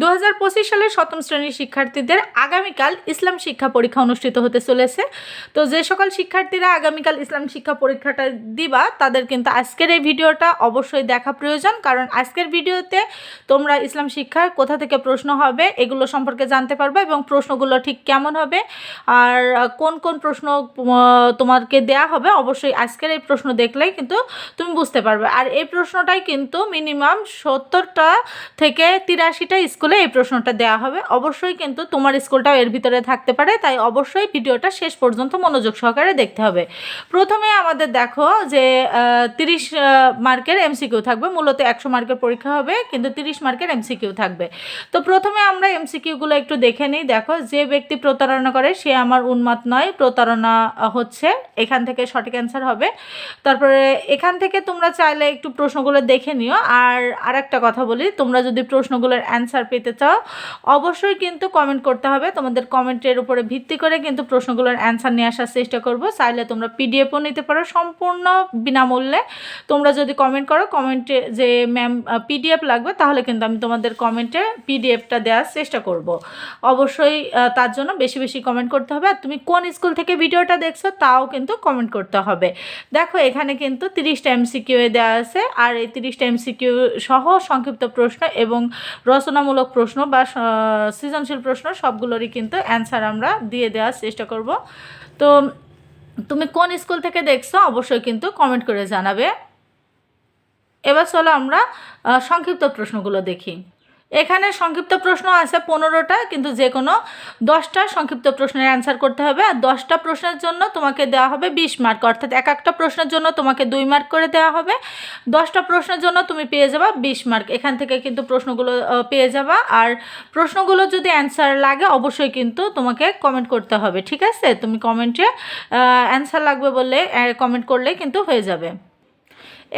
দু হাজার পঁচিশ সালের সপ্তম শ্রেণির শিক্ষার্থীদের আগামীকাল ইসলাম শিক্ষা পরীক্ষা অনুষ্ঠিত হতে চলেছে। তো যে সকল শিক্ষার্থীরা আগামীকাল ইসলাম শিক্ষা পরীক্ষাটা দিবা, তাদের কিন্তু আজকের এই ভিডিওটা অবশ্যই দেখা প্রয়োজন, কারণ আজকের ভিডিওতে তোমরা ইসলাম শিক্ষার কোথা থেকে প্রশ্ন হবে এগুলো সম্পর্কে জানতে পারবে এবং প্রশ্নগুলো ঠিক কেমন হবে, আর কোন কোন প্রশ্ন তোমাকে দেয়া হবে অবশ্যই আজকের এই প্রশ্ন দেখলেই কিন্তু তুমি বুঝতে পারবে। আর এই প্রশ্নটাই কিন্তু মিনিমাম সত্তরটা থেকে তিরাশিটা স্কুলে এই প্রশ্নটা দেওয়া হবে। অবশ্যই কিন্তু তোমার স্কুলটাও এর ভিতরে থাকতে পারে, তাই অবশ্যই ভিডিওটা শেষ পর্যন্ত মনোযোগ সহকারে দেখতে হবে। প্রথমে আমাদের দেখো যে তিরিশ মার্কের এমসিকিউ থাকবে। মূলত একশো মার্কের পরীক্ষা হবে, কিন্তু তিরিশ মার্কের এমসিকিউ থাকবে। তো প্রথমে আমরা এমসিকিউগুলো একটু দেখে নিই। দেখো, যে ব্যক্তি প্রতারণা করে, সে আমার উন্মাদ নয়। প্রতারণা হচ্ছে, এখান থেকে সঠিক অ্যান্সার হবে। তারপরে এখান থেকে তোমরা চাইলে একটু প্রশ্নগুলো দেখে নিও। আর আরেকটা কথা বলি, তোমরা যদি প্রশ্নগুলোর অ্যান্সার পেতে চাও, অবশ্যই কিন্তু কমেন্ট করতে হবে। তোমাদের কমেন্টের উপরে ভিত্তি করে কিন্তু প্রশ্নগুলোর অ্যান্সার নিয়ে আসার চেষ্টা করব। চাইলে তোমরা পিডিএফও নিতে পারো সম্পূর্ণ বিনামূল্যে। তোমরা যদি কমেন্ট করো কমেন্টে যে ম্যাম পিডিএফ লাগবে, তাহলে কিন্তু আমি তোমাদের কমেন্টে পিডিএফটা দেওয়ার চেষ্টা করব। অবশ্যই তার জন্য বেশি বেশি কমেন্ট করতে হবে। আর তুমি কোন স্কুল থেকে ভিডিওটা দেখছ, তাও কিন্তু কমেন্ট করতে হবে। দেখো, এখানে কিন্তু তিরিশটা এমসিকিউ এ দেওয়া আছে। আর এই তিরিশটা এমসিকিউ সহ সংক্ষিপ্ত প্রশ্ন এবং রচনামূলক প্রশ্ন বা সৃজনশীল প্রশ্ন, সবগুলোরই কিন্তু অ্যান্সার আমরা দিয়ে দেওয়ার চেষ্টা করব। তো, তুমি কোন স্কুল থেকে দেখছ অবশ্যই কিন্তু কমেন্ট করে জানাবে। এবার চলো আমরা সংক্ষিপ্ত প্রশ্নগুলো দেখি। এখানে সংক্ষিপ্ত প্রশ্ন আছে পনেরোটা, কিন্তু যে কোনো দশটা সংক্ষিপ্ত প্রশ্নের অ্যান্সার করতে হবে। আর দশটা প্রশ্নের জন্য তোমাকে দেওয়া হবে বিশ মার্ক অর্থাৎ এক একটা প্রশ্নের জন্য তোমাকে দুই মার্ক করে দেওয়া হবে। দশটা প্রশ্নের জন্য তুমি পেয়ে যাবা বিশ মার্ক এখান থেকে কিন্তু প্রশ্নগুলো পেয়ে যাবা। আর প্রশ্নগুলো যদি অ্যান্সার লাগে, অবশ্যই কিন্তু তোমাকে কমেন্ট করতে হবে, ঠিক আছে? তুমি কমেন্টে অ্যান্সার লাগবে বললে কমেন্ট করলে কিন্তু হয়ে যাবে।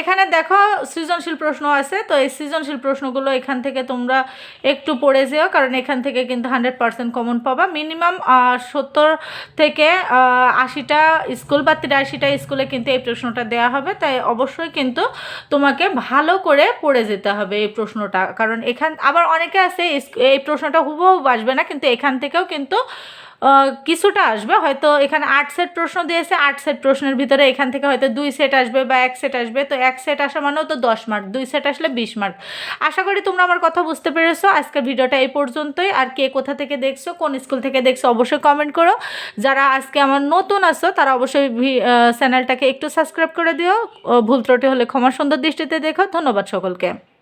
এখানে দেখো সৃজনশীল প্রশ্ন আছে, তো এই সৃজনশীল প্রশ্নগুলো এখান থেকে তোমরা একটু পড়ে যেও, কারণ এখান থেকে কিন্তু হান্ড্রেড পার্সেন্ট কমন পাবা। মিনিমাম সত্তর থেকে আশিটা স্কুল বা তিরাশিটা স্কুলে কিন্তু এই প্রশ্নটা দেওয়া হবে, তাই অবশ্যই কিন্তু তোমাকে ভালো করে পড়ে যেতে হবে এই প্রশ্নটা। কারণ এখান, আবার অনেকে আছে এই প্রশ্নটা হুবহু আসবে না, কিন্তু এখান থেকেও কিন্তু কিছুটা আসবে। হয়তো এখানে আট সেট প্রশ্ন দিয়েছে, আট সেট প্রশ্নের ভিতরে এখান থেকে হয়তো দুই সেট আসবে বা এক সেট আসবে। তো এক সেট আসা মানেও তো দশ মার্ক দুই সেট আসলে বিশ মার্ক আশা করি তোমরা আমার কথা বুঝতে পেরেছ। আজকের ভিডিওটা এই পর্যন্তই। আর কে কোথা থেকে দেখছ, কোন স্কুল থেকে দেখছ, অবশ্যই কমেন্ট করো। যারা আজকে আমার নতুন আছো, তারা অবশ্যই চ্যানেলটাকে একটু সাবস্ক্রাইব করে দিও। ভুল ত্রুটি হলে ক্ষমা সুন্দর দৃষ্টিতে দেখো। ধন্যবাদ সকলকে।